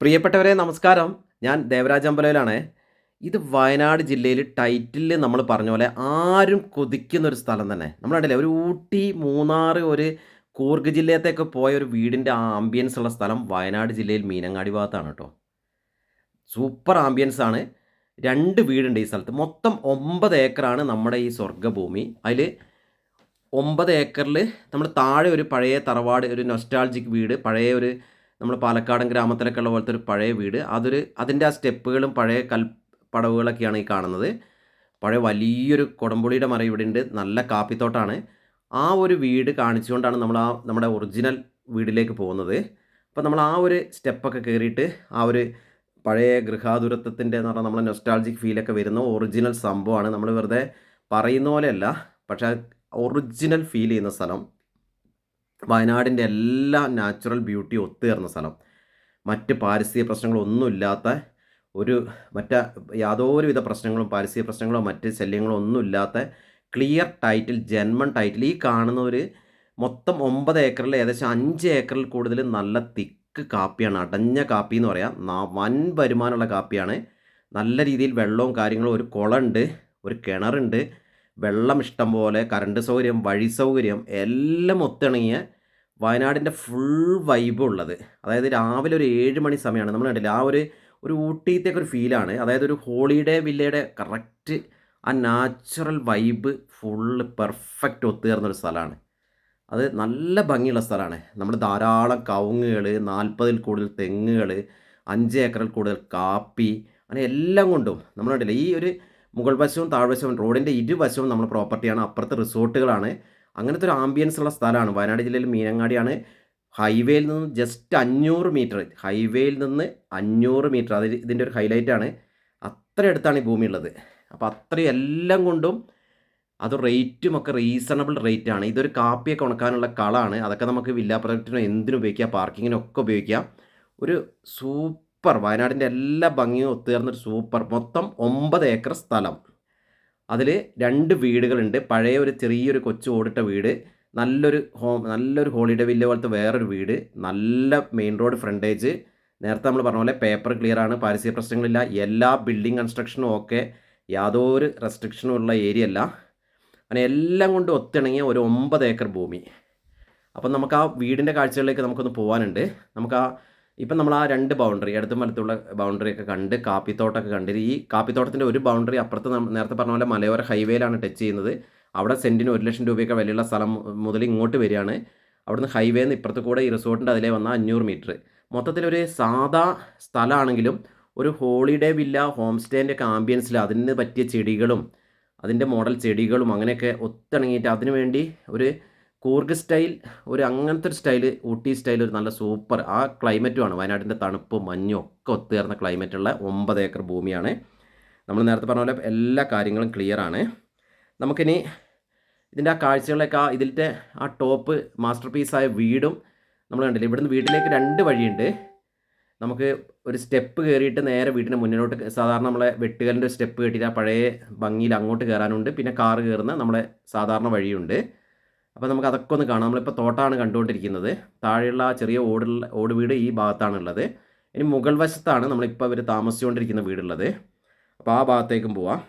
പ്രിയപ്പെട്ടവരെ നമസ്കാരം. ഞാൻ ദേവരാജ് അമ്പലയിലാണ് ഇത് വയനാട് ജില്ലയിൽ ടൈറ്റിൽ നമ്മൾ പറഞ്ഞ പോലെ ആരും കൊതിക്കുന്ന ഒരു സ്ഥലം തന്നെ. നമ്മൾ ഒരു ഊട്ടി മൂന്നാർ ഒരു കൂർഗ് ജില്ലയത്തേക്ക് പോയ ഒരു വീടിന്റെ ആംബിയൻസ് ഉള്ള സ്ഥലം വയനാട് ജില്ലയിൽ മീനങ്ങാടി ഭാഗത്താണ് കേട്ടോ. സൂപ്പർ ആംബിയൻസ് ആണ്. രണ്ട് വീടുണ്ട് ഈ സ്ഥലത്ത്. മൊത്തം ഒമ്പത് ഏക്കറാണ് നമ്മുടെ ഈ സ്വർഗഭൂമി. അതിൽ ഒമ്പത് ഏക്കറിൽ നമ്മൾ താഴെ ഒരു പഴയ തറവാട് ഒരു നൊസ്റ്റാൾജിക് വീട് പഴയ ഒരു നമ്മൾ പാലക്കാടൻ ഗ്രാമത്തിലൊക്കെ ഉള്ള പോലത്തെ ഒരു പഴയ വീട്. അതൊരു അതിന്റെ ആ സ്റ്റെപ്പുകളും പഴയ കൽപ്പടവുകളൊക്കെയാണ് ഈ കാണുന്നത്. പഴയ വലിയൊരു കുടംപുളിയുടെ മരം ഇവിടെ ഉണ്ട് നല്ല കാപ്പിത്തോട്ടാണ്. ആ ഒരു വീട് കാണിച്ചുകൊണ്ടാണ് നമ്മൾ ആ നമ്മുടെ ഒറിജിനൽ വീടിലേക്ക് പോകുന്നത്. അപ്പോൾ നമ്മൾ ആ ഒരു സ്റ്റെപ്പൊക്കെ കയറിയിട്ട് ആ ഒരു പഴയ ഗൃഹാതുരത്വത്തിന്റെ എന്ന് പറഞ്ഞാൽ നമ്മളെ നൊസ്റ്റാൾജിക് ഫീലൊക്കെ വരുന്ന ഒറിജിനൽ സംഭവമാണ്. നമ്മൾ വെറുതെ പറയുന്ന പോലെയല്ല പക്ഷേ ഒറിജിനൽ ഫീൽ ചെയ്യുന്ന സ്ഥലം. വയനാടിന്റെ എല്ലാ നാച്ചുറൽ ബ്യൂട്ടി ഒത്തുചേർന്ന സ്ഥലം. മറ്റ് പാരിസ്ഥിതിക പ്രശ്നങ്ങളൊന്നുമില്ലാത്ത ഒരു മറ്റ യാതൊരുവിധ പ്രശ്നങ്ങളും പാരിസ്ഥിതിക പ്രശ്നങ്ങളോ മറ്റ് ശല്യങ്ങളോ ഒന്നുമില്ലാത്ത ക്ലിയർ ടൈറ്റിൽ ജന്മൺ ടൈറ്റിൽ ഈ കാണുന്ന ഒരു മൊത്തം ഒമ്പത് ഏക്കറിൽ ഏകദേശം അഞ്ച് ഏക്കറിൽ കൂടുതൽ നല്ല തിക്ക് കാപ്പിയാണ്. അടഞ്ഞ കാപ്പി എന്ന് പറയാം. വൻ വരുമാനമുള്ള കാപ്പിയാണ്. നല്ല രീതിയിൽ വെള്ളവും കാര്യങ്ങളും ഒരു കുളമുണ്ട് ഒരു കിണറുണ്ട്. വെള്ളം ഇഷ്ടം പോലെ കറണ്ട് സൗകര്യം വഴി സൗകര്യം എല്ലാം ഒത്തിണങ്ങിയ വയനാടിന്റെ ഫുൾ വൈബ് ഉള്ളത്. അതായത് രാവിലെ ഒരു ഏഴ് മണി സമയമാണ്. നമ്മൾ കണ്ടില്ല ആ ഒരു ഒരു ഊട്ടിയത്തേക്ക് ഒരു ഫീലാണ് അതായത് ഒരു ഹോളിഡേ വില്ലയുടെ കറക്റ്റ് ആ നാച്ചുറൽ വൈബ് ഫുള്ള് പെർഫെക്റ്റ് ഒത്തുചേർന്നൊരു സ്ഥലമാണ്. അത് നല്ല ഭംഗിയുള്ള സ്ഥലമാണ്. നമ്മൾ ധാരാളം കവുങ്ങുകൾ നാൽപ്പതിൽ കൂടുതൽ തെങ്ങുകൾ അഞ്ച് ഏക്കറിൽ കൂടുതൽ കാപ്പി അങ്ങനെ എല്ലാം കൊണ്ടും. നമ്മൾ കണ്ടില്ല ഈ ഒരു മുകൾ വശവും താഴ്വശവും റോഡിന്റെ ഇരുവശവും നമ്മൾ പ്രോപ്പർട്ടിയാണ്. അപ്പുറത്ത് റിസോർട്ടുകളാണ്. അങ്ങനത്തെ ഒരു ആംബിയൻസ് ഉള്ള സ്ഥലമാണ്. വയനാട് ജില്ലയിൽ മീനങ്ങാടിയാണ്. ഹൈവേയിൽ നിന്ന് ജസ്റ്റ് അഞ്ഞൂറ് മീറ്റർ ഹൈവേയിൽ നിന്ന് അഞ്ഞൂറ് മീറ്റർ അത് ഇതിന്റെ ഒരു ഹൈലൈറ്റ് ആണ്. അത്ര അടുത്താണ് ഈ ഭൂമി ഉള്ളത്. അപ്പോൾ അത്രയും എല്ലാം കൊണ്ടും അത് റേറ്റും ഒക്കെ റീസണബിൾ റേറ്റ് ആണ്. ഇതൊരു കാപ്പിയൊക്കെ ഉണക്കാനുള്ള കളാണ്. അതൊക്കെ നമുക്ക് വില്ലാ പ്രൊജക്റ്റിനോ എന്തിനും ഉപയോഗിക്കാം? പാർക്കിങ്ങിനൊക്കെ ഉപയോഗിക്കാം. ഒരു സൂപ്പർ വയനാടിന്റെ എല്ലാ ഭംഗിയും ഒത്തുചേർന്നൊരു സൂപ്പർ. മൊത്തം ഒമ്പത് ഏക്കർ സ്ഥലം. അതിൽ രണ്ട് വീടുകളുണ്ട്. പഴയ ഒരു ചെറിയൊരു കൊച്ചു ഓടിട്ട വീട്. നല്ലൊരു ഹോം നല്ലൊരു ഹോളിഡേ വില്ല പോലത്തെ വേറൊരു വീട്. നല്ല മെയിൻ റോഡ് ഫ്രണ്ടേജ്. നേരത്തെ നമ്മൾ പറഞ്ഞ പോലെ പേപ്പർ ക്ലിയർ ആണ്. പാരിസ്ഥിതിക പ്രശ്നങ്ങളില്ല. എല്ലാ ബിൽഡിംഗ് കൺസ്ട്രക്ഷനും ഒക്കെ യാതൊരു റെസ്ട്രിക്ഷനും ഉള്ള ഏരിയ അല്ല. അങ്ങനെ എല്ലാം കൊണ്ട് ഒത്തിണങ്ങിയ ഒരു ഒമ്പത് ഏക്കർ ഭൂമി. അപ്പം നമുക്ക് ആ വീടിന്റെ കാഴ്ചകളിലേക്ക് നമുക്കൊന്ന് പോകാനുണ്ട് നമുക്ക് ആ ഇപ്പം നമ്മൾ ആ രണ്ട് ബൗണ്ടറി ഇടത്തും വലത്തുള്ള ബൗണ്ടറി ഒക്കെ കണ്ട് കാപ്പിത്തോട്ടമൊക്കെ കണ്ട് ഈ കാപ്പിത്തോട്ടത്തിന്റെ ഒരു ബൗണ്ടറി അപ്പുറത്ത് നേരത്തെ പറഞ്ഞ പോലെ മലയോര ഹൈവേയിലാണ് ടച്ച് ചെയ്യുന്നത്. അവിടെ സെന്റിന് ഒരു ലക്ഷം രൂപയൊക്കെ വിലയുള്ള സ്ഥലം മുതൽ ഇങ്ങോട്ട് വരികയാണ്. അവിടുന്ന് ഹൈവേയിൽ നിന്ന് ഇപ്പുറത്ത് കൂടെ ഈ റിസോർട്ടിന്റെ അതിലേ വന്ന അഞ്ഞൂറ് മീറ്റർ മൊത്തത്തിൽ ഒരു സാധാ സ്ഥലമാണെങ്കിലും ഒരു ഹോളിഡേ വില്ല ഹോം സ്റ്റേന്റെ ഒക്കെ ആംബിയൻസിൽ അതിന് പറ്റിയ ചെടികളും അതിന്റെ മോഡൽ ചെടികളും അങ്ങനെയൊക്കെ ഒത്തിണങ്ങിയിട്ട് അതിനു വേണ്ടി ഒരു കൂർഗ് സ്റ്റൈൽ ഒരു അങ്ങനത്തെ ഒരു സ്റ്റൈൽ ഊട്ടി സ്റ്റൈൽ ഒരു നല്ല സൂപ്പർ ആ ക്ലൈമറ്റുമാണ്. വയനാടിന്റെ തണുപ്പും മഞ്ഞും ഒക്കെ ഒത്തുചേർന്ന ക്ലൈമറ്റുള്ള ഒമ്പത് ഏക്കർ ഭൂമിയാണ്. നമ്മൾ നേരത്തെ പറഞ്ഞ പോലെ എല്ലാ കാര്യങ്ങളും ക്ലിയർ ആണ്. നമുക്കിനി ഇതിന്റെ ആ കാഴ്ചകളൊക്കെ ആ ഇതിന്റെ ആ ടോപ്പ് മാസ്റ്റർ പീസായ വീടും നമ്മൾ കണ്ടില്ല? ഇവിടുന്ന് വീട്ടിലേക്ക് രണ്ട് വഴിയുണ്ട്. നമുക്ക് ഒരു സ്റ്റെപ്പ് കയറിയിട്ട് നേരെ വീടിന്റെ മുന്നിലോട്ട് സാധാരണ നമ്മളെ വെട്ടുകലിന്റെ സ്റ്റെപ്പ് കെട്ടിയിട്ട് ആ പഴയ ഭംഗിയിൽ അങ്ങോട്ട് കയറാനുണ്ട്. പിന്നെ കാറ് കയറുന്ന നമ്മളെ സാധാരണ വഴിയുണ്ട്. അപ്പോൾ നമുക്ക് അതൊക്കെ ഒന്ന് കാണാം. നമ്മളിപ്പോൾ തോട്ടാണ് കണ്ടുകൊണ്ടിരിക്കുന്നത്. താഴെയുള്ള ആ ചെറിയ ഓടുള്ള ഓട് വീട് ഈ ഭാഗത്താണുള്ളത്. ഇനി മുകൾ വശത്താണ് നമ്മളിപ്പോൾ ഇവർ താമസിച്ചുകൊണ്ടിരിക്കുന്ന വീടുള്ളത്. അപ്പോൾ ആ ഭാഗത്തേക്കും പോവാം.